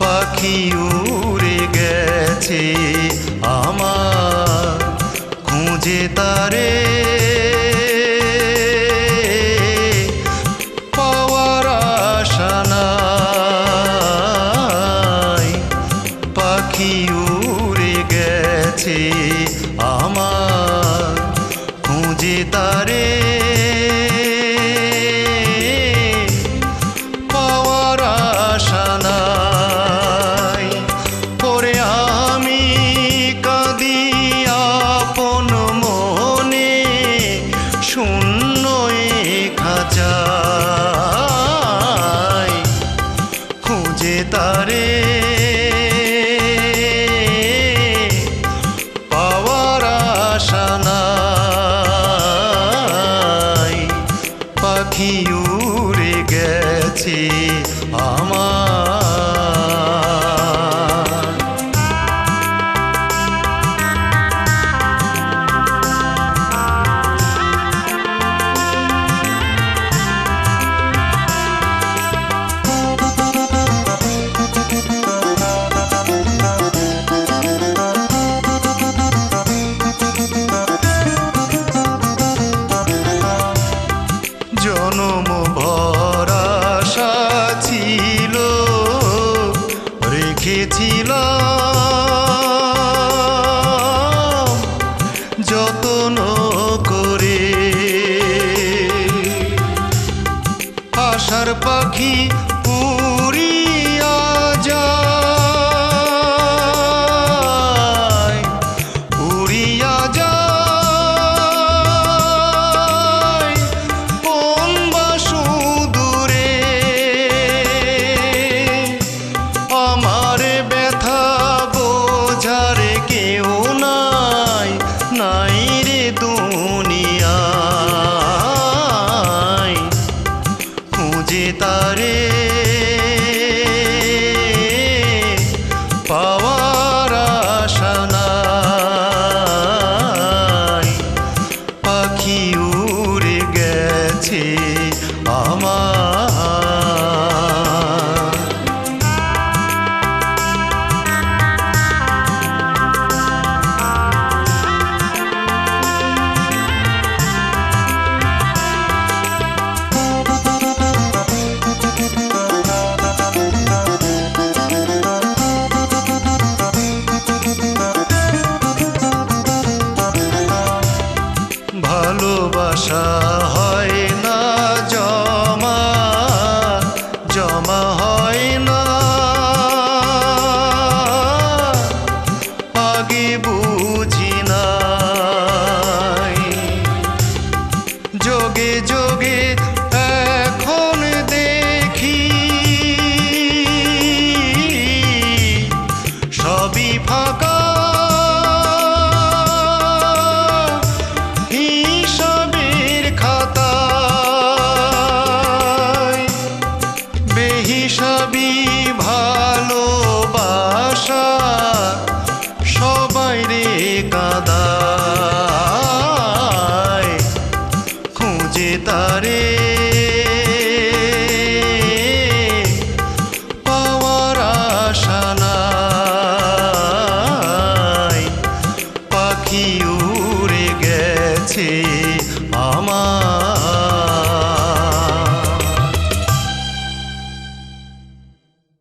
পাখি উড়ে গেছে আমার খুঁজে তারে পাওয়ার পাখি উড়ে আমার। খুঁজে তারে পাখি উড়ে গেছে আমার রেখেছিলাম যতন করে আশার পাখি খুঁজে হয় বেহিসাবি ভালোবাসা সবাই রে খুঁজে তারে। পাওয়ার পাখি উড়ে আমার